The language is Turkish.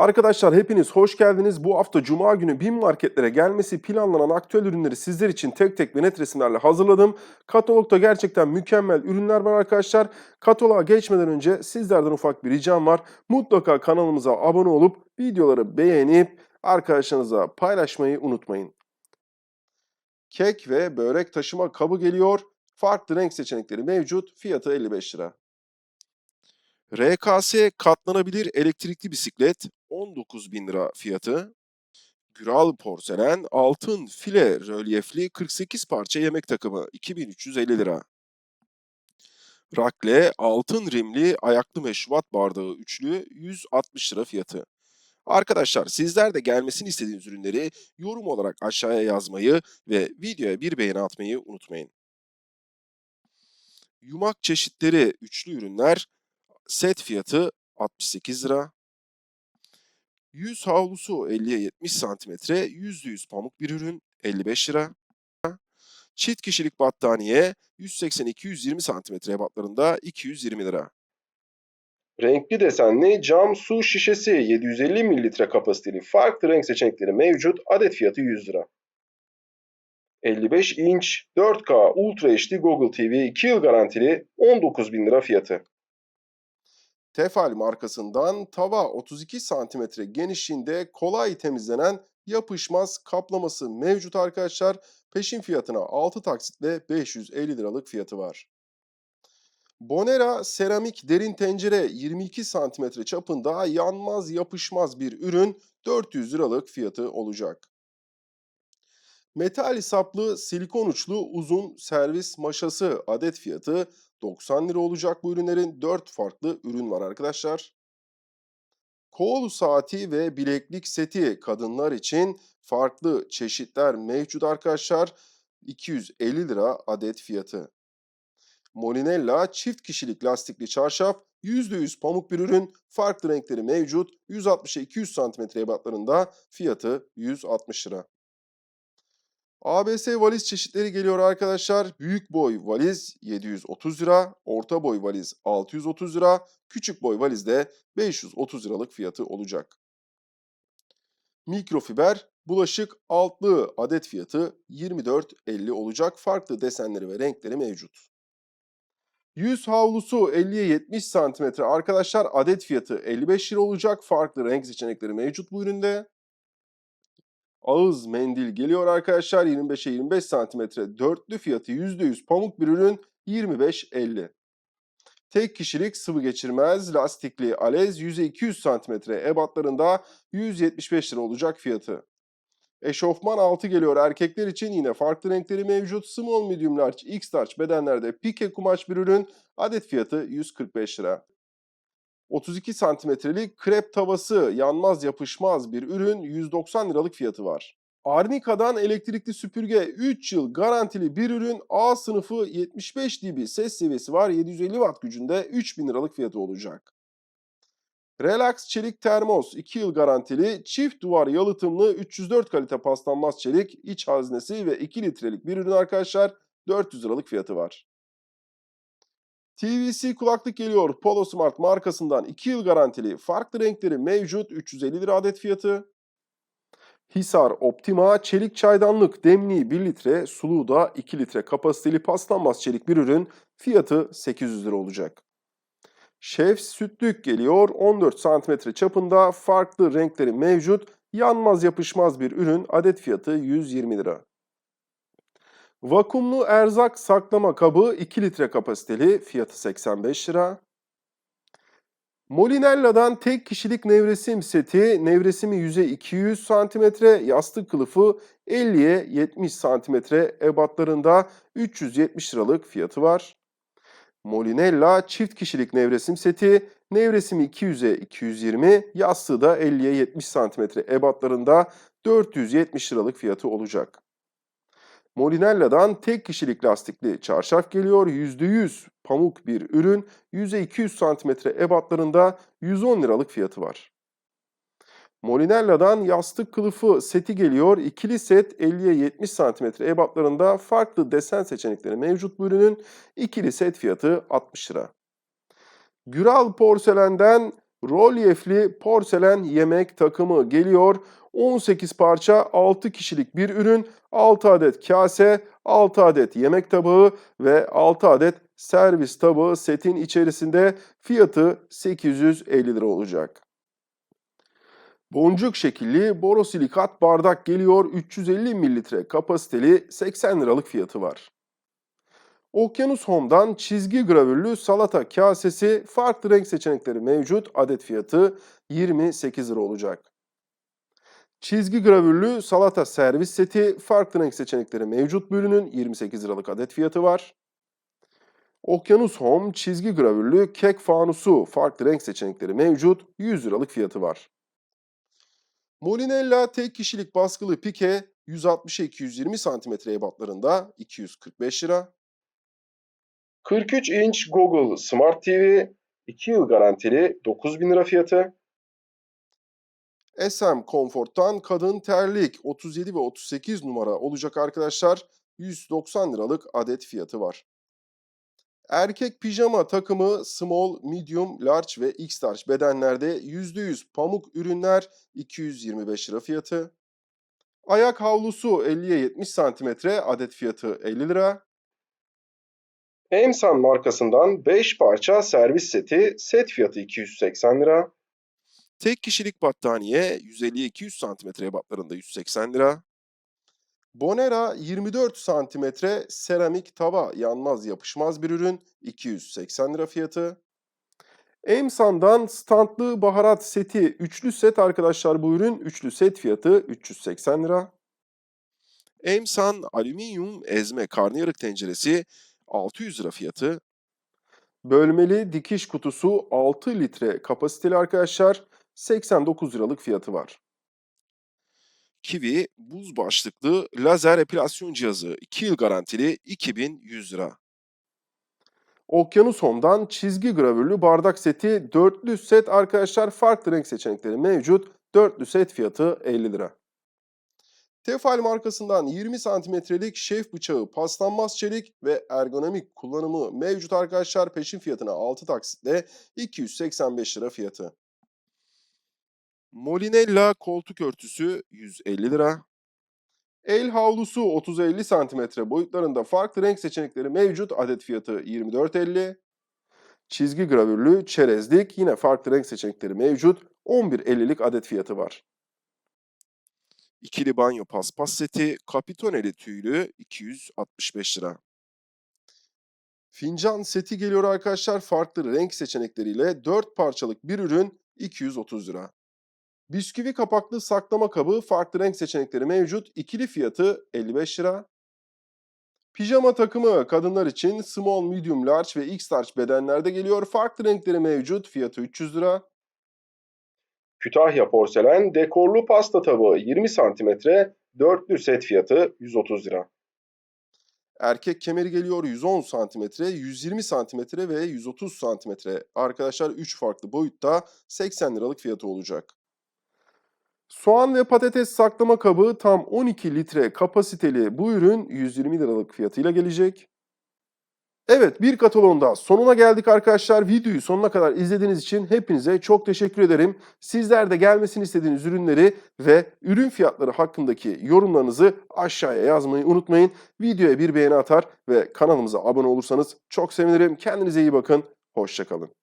Arkadaşlar hepiniz hoş geldiniz. Bu hafta Cuma günü BİM marketlere gelmesi planlanan aktüel ürünleri sizler için tek tek ve net resimlerle hazırladım. Katalogda gerçekten mükemmel ürünler var arkadaşlar. Kataloğa geçmeden önce sizlerden ufak bir ricam var. Mutlaka kanalımıza abone olup videoları beğenip arkadaşlarınıza paylaşmayı unutmayın. Kek ve börek taşıma kabı geliyor. Farklı renk seçenekleri mevcut. Fiyatı 55 lira. RKS katlanabilir elektrikli bisiklet 19 bin lira fiyatı. Güral porselen altın file rölyefli 48 parça yemek takımı 2350 lira. Rakle altın rimli ayaklı meşrubat bardağı üçlü 160 lira fiyatı. Arkadaşlar sizler de gelmesini istediğiniz ürünleri yorum olarak aşağıya yazmayı ve videoya bir beğeni atmayı unutmayın. Yumak çeşitleri üçlü ürünler set fiyatı 68 lira. Yüz havlusu 50'ye 70 santimetre, %100 pamuk bir ürün 55 lira. Çift kişilik battaniye 180-220 santimetre ebatlarında 220 lira. Renkli desenli cam su şişesi 750 mililitre kapasiteli farklı renk seçenekleri mevcut. Adet fiyatı 100 lira. 55 inç 4K Ultra HD Google TV 2 yıl garantili 19 bin lira fiyatı. Tefal markasından tava 32 santimetre genişliğinde kolay temizlenen yapışmaz kaplaması mevcut arkadaşlar. Peşin fiyatına 6 taksitle 550 liralık fiyatı var. Bonera seramik derin tencere 22 santimetre çapında yanmaz yapışmaz bir ürün 400 liralık fiyatı olacak. Metal saplı silikon uçlu uzun servis maşası adet fiyatı 90 lira olacak bu ürünlerin 4 farklı ürün var arkadaşlar. Kol saati ve bileklik seti kadınlar için farklı çeşitler mevcut arkadaşlar. 250 lira adet fiyatı. Molinella çift kişilik lastikli çarşaf %100 pamuk bir ürün. Farklı renkleri mevcut. 160'a 200 cm ebatlarında fiyatı 160 lira. ABS valiz çeşitleri geliyor arkadaşlar. Büyük boy valiz 730 lira, orta boy valiz 630 lira, küçük boy valiz de 530 liralık fiyatı olacak. Mikrofiber bulaşık altlı adet fiyatı 24.50 olacak. Farklı desenleri ve renkleri mevcut. Yüz havlusu 50'ye 70 cm arkadaşlar adet fiyatı 55 lira olacak. Farklı renk seçenekleri mevcut bu üründe ağız mendil geliyor arkadaşlar. 25'e 25 santimetre dörtlü fiyatı %100 pamuk bir ürün 25.50. Tek kişilik sıvı geçirmez lastikli alez 100'e 200 santimetre ebatlarında 175 lira olacak fiyatı. Eşofman altı geliyor erkekler için yine farklı renkleri mevcut. Small, medium, large, x large bedenlerde pike kumaş bir ürün. Adet fiyatı 145 lira. 32 santimetrelik krep tavası yanmaz yapışmaz bir ürün 190 liralık fiyatı var. Arnica'dan elektrikli süpürge 3 yıl garantili bir ürün A sınıfı 75 dB ses seviyesi var 750 watt gücünde 3000 liralık fiyatı olacak. Relax çelik termos 2 yıl garantili çift duvar yalıtımlı 304 kalite paslanmaz çelik iç haznesi ve 2 litrelik bir ürün arkadaşlar 400 liralık fiyatı var. TVC kulaklık geliyor. Polo Smart markasından 2 yıl garantili. Farklı renkleri mevcut. 350 lira adet fiyatı. Hisar Optima çelik çaydanlık demliği 1 litre, suluğu da 2 litre kapasiteli paslanmaz çelik bir ürün. Fiyatı 800 lira olacak. Şef sütlük geliyor. 14 santimetre çapında farklı renkleri mevcut. Yanmaz yapışmaz bir ürün. Adet fiyatı 120 lira. Vakumlu erzak saklama kabı 2 litre kapasiteli fiyatı 85 lira. Molinella'dan tek kişilik nevresim seti nevresimi yüze 200 cm, yastık kılıfı 50'ye 70 cm ebatlarında 370 liralık fiyatı var. Molinella çift kişilik nevresim seti nevresimi 200'e 220, yastığı da 50'ye 70 cm ebatlarında 470 liralık fiyatı olacak. Molinella'dan tek kişilik lastikli çarşaf geliyor. %100 pamuk bir ürün. 100'e 200 cm ebatlarında 110 liralık fiyatı var. Molinella'dan yastık kılıfı seti geliyor. İkili set 50'ye 70 cm ebatlarında farklı desen seçenekleri mevcut bu ürünün. İkili set fiyatı 60 lira. Güral porselenden rolyefli porselen yemek takımı geliyor. 18 parça 6 kişilik bir ürün, 6 adet kase, 6 adet yemek tabağı ve 6 adet servis tabağı setin içerisinde fiyatı 850 lira olacak. Boncuk şekilli borosilikat bardak geliyor 350 mililitre kapasiteli 80 liralık fiyatı var. Okyanus Home'dan çizgi gravürlü salata kasesi farklı renk seçenekleri mevcut adet fiyatı 28 lira olacak. Çizgi gravürlü salata servis seti farklı renk seçenekleri mevcut bu ürünün 28 liralık adet fiyatı var. Okyanus Home çizgi gravürlü kek fanusu farklı renk seçenekleri mevcut 100 liralık fiyatı var. Molinella tek kişilik baskılı pike 160-220 cm ebatlarında 245 lira. 43 inç Google Smart TV 2 yıl garantili 9000 lira fiyatı. SM Comfort'tan kadın terlik 37 ve 38 numara olacak arkadaşlar. 190 liralık adet fiyatı var. Erkek pijama takımı small, medium, large ve x large bedenlerde %100 pamuk ürünler 225 lira fiyatı. Ayak havlusu 50'ye 70 cm adet fiyatı 50 lira. Emsan markasından 5 parça servis seti set fiyatı 280 lira. Tek kişilik battaniye 150-200 cm ebatlarında 180 lira. Bonera 24 cm seramik tava yanmaz yapışmaz bir ürün 280 lira fiyatı. Emsan'dan standlı baharat seti üçlü set arkadaşlar bu ürün üçlü set fiyatı 380 lira. Emsan alüminyum ezme karnıyarık tenceresi 600 lira fiyatı. Bölmeli dikiş kutusu 6 litre kapasiteli arkadaşlar 89 liralık fiyatı var. Kiwi buz başlıklı lazer epilasyon cihazı 2 yıl garantili 2100 lira. Okyanus Home'dan çizgi gravürlü bardak seti dörtlü set arkadaşlar farklı renk seçenekleri mevcut. Dörtlü set fiyatı 50 lira. Tefal markasından 20 santimetrelik şef bıçağı paslanmaz çelik ve ergonomik kullanımı mevcut arkadaşlar. Peşin fiyatına 6 taksitle 285 lira fiyatı. Molinella koltuk örtüsü 150 lira. El havlusu 30-50 santimetre boyutlarında farklı renk seçenekleri mevcut. Adet fiyatı 24.50. Çizgi gravürlü çerezlik yine farklı renk seçenekleri mevcut. 11.50'lik adet fiyatı var. İkili banyo paspas seti kapitoneli tüylü 265 lira. Fincan seti geliyor arkadaşlar farklı renk seçenekleriyle 4 parçalık bir ürün 230 lira. Bisküvi kapaklı saklama kabı farklı renk seçenekleri mevcut. İkili fiyatı 55 lira. Pijama takımı kadınlar için small, medium, large ve x large bedenlerde geliyor. Farklı renkleri mevcut. Fiyatı 300 lira. Kütahya porselen dekorlu pasta tabağı 20 cm, dörtlü set fiyatı 130 lira. Erkek kemeri geliyor 110 cm, 120 cm ve 130 cm. Arkadaşlar 3 farklı boyutta 80 liralık fiyatı olacak. Soğan ve patates saklama kabı tam 12 litre kapasiteli bu ürün 120 liralık fiyatıyla gelecek. Evet bir kataloğun daha sonuna geldik arkadaşlar. Videoyu sonuna kadar izlediğiniz için hepinize çok teşekkür ederim. Sizler de gelmesini istediğiniz ürünleri ve ürün fiyatları hakkındaki yorumlarınızı aşağıya yazmayı unutmayın. Videoya bir beğeni atar ve kanalımıza abone olursanız çok sevinirim. Kendinize iyi bakın. Hoşçakalın.